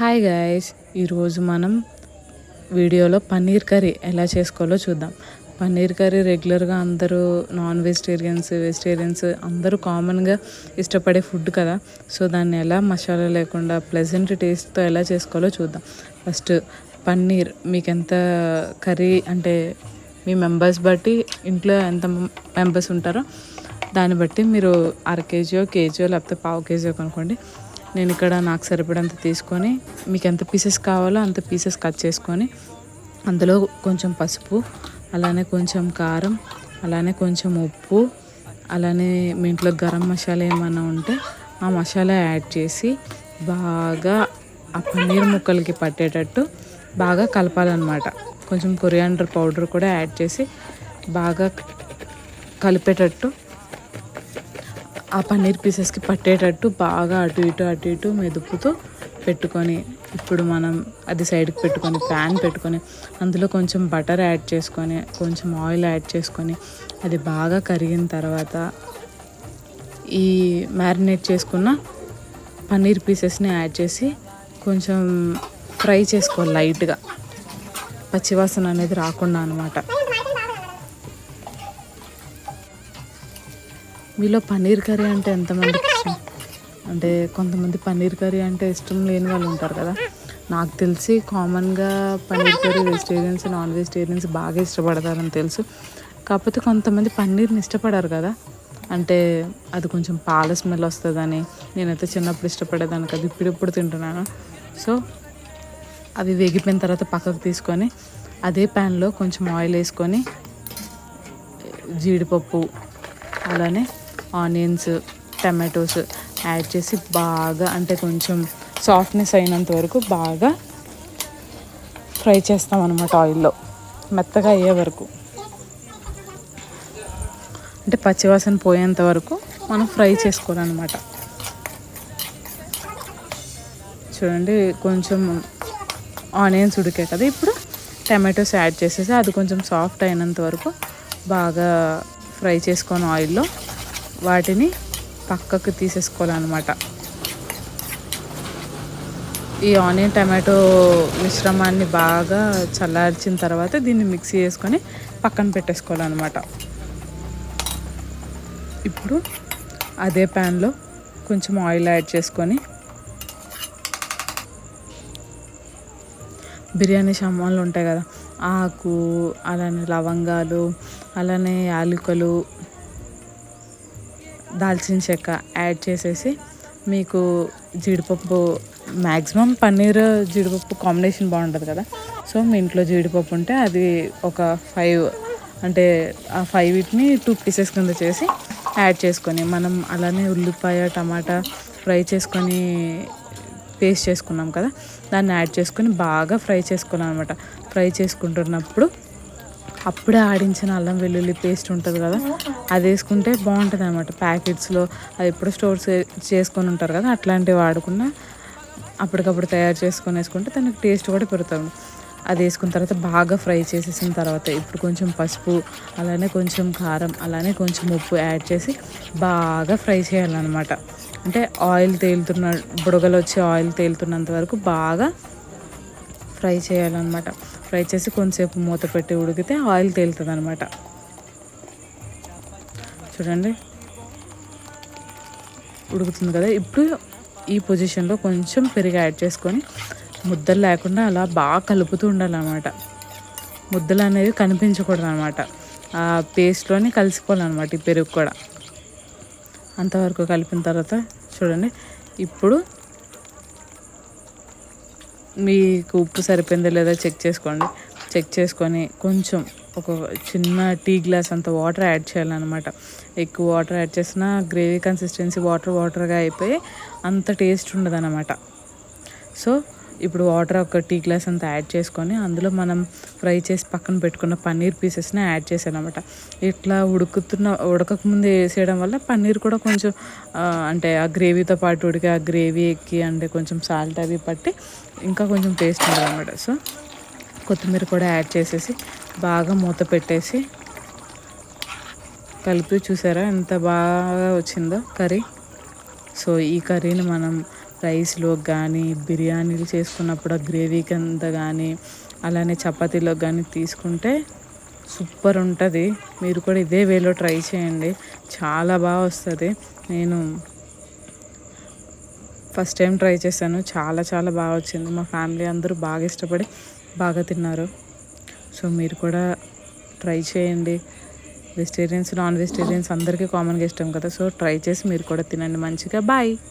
Hi guys ఈరోజు మనం వీడియోలో పన్నీర్ కర్రీ ఎలా చేసుకోవాలో చూద్దాం. పన్నీర్ కర్రీ రెగ్యులర్గా అందరూ నాన్ వెజిటేరియన్స్ వెజిటేరియన్స్ అందరూ కామన్గా ఇష్టపడే ఫుడ్ కదా. సో దాన్ని ఎలా మసాలా లేకుండా ప్లెజెంట్ టేస్ట్తో ఎలా చేసుకోవాలో చూద్దాం. ఫస్ట్ పన్నీర్ మీకు ఎంత కర్రీ అంటే మీ మెంబర్స్ బట్టి ఇంట్లో ఎంత మెంబర్స్ ఉంటారో దాన్ని బట్టి మీరు అర కేజీయో కేజీయో లేకపోతే పావు కేజీయో కొనుక్కోండి. నేను ఇక్కడ నాకు సరిపడంత తీసుకొని మీకు ఎంత పీసెస్ కావాలో అంత పీసెస్ కట్ చేసుకొని అందులో కొంచెం పసుపు అలానే కొంచెం కారం అలానే కొంచెం ఉప్పు అలానే మీ ఇంట్లో గరం మసాలా ఏమైనా ఉంటే ఆ మసాలా యాడ్ చేసి బాగా ఆ పన్నీర్ ముక్కలకి పట్టేటట్టు బాగా కలపాలన్నమాట. కొంచెం కొరియాండర్ పౌడర్ కూడా యాడ్ చేసి బాగా కలిపేటట్టు ఆ పన్నీర్ పీసెస్కి పట్టేటట్టు బాగా అటు ఇటు అటు ఇటు మెదుపుతూ పెట్టుకొని ఇప్పుడు మనం అది సైడ్కి పెట్టుకొని ప్యాన్ పెట్టుకొని అందులో కొంచెం బటర్ యాడ్ చేసుకొని కొంచెం ఆయిల్ యాడ్ చేసుకొని అది బాగా కరిగిన తర్వాత ఈ మ్యారినేట్ చేసుకున్న పన్నీర్ పీసెస్ని యాడ్ చేసి కొంచెం ఫ్రై చేసుకోవాలి లైట్గా. పచ్చివాసన అనేది రాకుండా అనమాట మీలో పన్నీర్ కర్రీ అంటే ఎంతమందికి ఇష్టం? అంటే కొంతమంది పన్నీర్ కర్రీ అంటే ఇష్టం లేని వాళ్ళు ఉంటారు కదా. నాకు తెలిసి కామన్గా paneer curry vegetarians non vegetarians బాగా ఇష్టపడతారని తెలుసు. కాకపోతే కొంతమంది పన్నీర్ని ఇష్టపడరు కదా. అంటే అది కొంచెం పాల స్మెల్ వస్తుందని నేనైతే చిన్నప్పుడు ఇష్టపడేదాన్ని కదా ఇప్పుడు ఇప్పుడు తింటున్నాను. సో అవి వేగిపోయిన తర్వాత పక్కకు తీసుకొని అదే ప్యాన్లో కొంచెం ఆయిల్ వేసుకొని జీడిపప్పు అలానే ఆనియన్స్ టమాటోస్ యాడ్ చేసి బాగా అంటే కొంచెం సాఫ్ట్నెస్ అయినంత వరకు బాగా ఫ్రై చేస్తాం అనమాట ఆయిల్లో. మెత్తగా అయ్యే వరకు. అంటే పచ్చివాసన పోయేంత వరకు మనం ఫ్రై చేసుకోవాలన్నమాట. చూడండి కొంచెం ఆనియన్స్ ఉడికాయి కదా ఇప్పుడు. టమాటోస్ యాడ్ చేసేసి అది కొంచెం సాఫ్ట్ అయినంత వరకు బాగా ఫ్రై చేసుకొని ఆయిల్లో వాటిని పక్కకు తీసేసుకోవాలన్నమాట. ఈ ఆనియన్ టమాటో మిశ్రమాన్ని బాగా చల్లార్చిన తర్వాత దీన్ని మిక్సీ చేసుకొని పక్కన పెట్టేసుకోవాలన్నమాట. ఇప్పుడు అదే ప్యాన్లో కొంచెం ఆయిల్ యాడ్ చేసుకొని బిర్యానీ సామాన్లు ఉంటాయి కదా ఆకు అలానే లవంగాలు అలానే యాలకులు దాల్చిన చెక్క యాడ్ చేసేసి మీకు జీడిపప్పు మ్యాక్సిమం పన్నీర్ జీడిపప్పు కాంబినేషన్ బాగుంటుంది కదా. సో మీ ఇంట్లో జీడిపప్పు ఉంటే అది ఒక ఫైవ్ అంటే ఆ ఫైవ్ వీటిని టూ పీసెస్ కింద చేసి యాడ్ చేసుకొని మనం అలానే ఉల్లిపాయ టమాటా ఫ్రై చేసుకొని పేస్ట్ చేసుకున్నాం కదా. దాన్ని యాడ్ చేసుకొని బాగా ఫ్రై చేసుకోవాలన్నమాట. ఫ్రై చేసుకుంటున్నప్పుడు అప్పుడే ఆడించిన అల్లం వెల్లుల్లి పేస్ట్ ఉంటుంది కదా అది వేసుకుంటే బాగుంటుంది అనమాట ప్యాకెట్స్లో అది ఎప్పుడు స్టోర్ చేసుకొని ఉంటారు కదా అట్లాంటివి వాడకుండా అప్పటికప్పుడు తయారు చేసుకొని వేసుకుంటే దానికి టేస్ట్ కూడా పెరుగుతుంది. అది వేసుకున్న తర్వాత బాగా ఫ్రై చేసేసిన తర్వాత ఇప్పుడు కొంచెం పసుపు అలానే కొంచెం కారం అలానే కొంచెం ఉప్పు యాడ్ చేసి బాగా ఫ్రై చేయాలన్నమాట. అంటే ఆయిల్ తేలుతున్న బుడగలు వచ్చి ఆయిల్ తేలుతున్నంత వరకు బాగా ఫ్రై చేయాలన్నమాట. ఫ్రై చేసి కొంచెంసేపు మూత పెట్టి ఉడికితే ఆయిల్ తేలుతుంది అనమాట చూడండి. ఉడుకుతుంది కదా. ఇప్పుడు ఈ పొజిషన్లో కొంచెం పెరుగు యాడ్ చేసుకొని ముద్దలు లేకుండా అలా బాగా కలుపుతూ ఉండాలన్నమాట. ముద్దలు అనేవి కనిపించకూడదు అనమాట ఆ పేస్ట్లోనే కలిసిపోవాలన్నమాట ఈ పెరుగు కూడా. అంతవరకు కలిపిన తర్వాత చూడండి. ఇప్పుడు మీకు ఉప్పు సరిపోయిందో లేదో చెక్ చేసుకోండి. చెక్ చేసుకొని కొంచెం ఒక చిన్న టీ గ్లాస్ అంత వాటర్ యాడ్ చేయాలన్నమాట. ఎక్కువ వాటర్ యాడ్ చేసిన గ్రేవీ కన్సిస్టెన్సీ వాటర్ వాటర్గా అయిపోయి అంత టేస్ట్ ఉండదు సో ఇప్పుడు వాటర్ ఒక టీ గ్లాస్ అంతా యాడ్ చేసుకొని అందులో మనం ఫ్రై చేసి పక్కన పెట్టుకున్న పన్నీర్ పీసెస్ని యాడ్ చేసాను అనమాట ఇట్లా ఉడుకుతున్న ఉడకకముందు వేసేయడం వల్ల పన్నీర్ కూడా కొంచెం అంటే ఆ గ్రేవీతో పాటు ఉడికి ఆ గ్రేవీ ఎక్కి అంటే కొంచెం సాల్ట్ అవి పట్టి ఇంకా కొంచెం టేస్ట్ ఉంటుంది అనమాట సో కొత్తిమీర కూడా యాడ్ చేసేసి బాగా మూత పెట్టేసి కలిపి చూసారా ఎంత బాగా వచ్చిందో కర్రీ. సో ఈ కర్రీని మనం రైస్లో కానీ బిర్యానీలు చేసుకున్నప్పుడు ఆ గ్రేవీ కింద కానీ అలానే చపాతీలో కానీ తీసుకుంటే సూపర్ ఉంటుంది. మీరు కూడా ఇదే వేలో ట్రై చేయండి. చాలా బాగా వస్తుంది. నేను ఫస్ట్ టైం ట్రై చేశాను. చాలా చాలా బాగా వచ్చింది. మా ఫ్యామిలీ అందరూ బాగా ఇష్టపడి బాగా తిన్నారు. సో మీరు కూడా ట్రై చేయండి. వెజిటేరియన్స్ నాన్ వెజిటేరియన్స్ అందరికీ కామన్గా ఇష్టం కదా. సో ట్రై చేసి మీరు కూడా తినండి మంచిగా. బాయ్!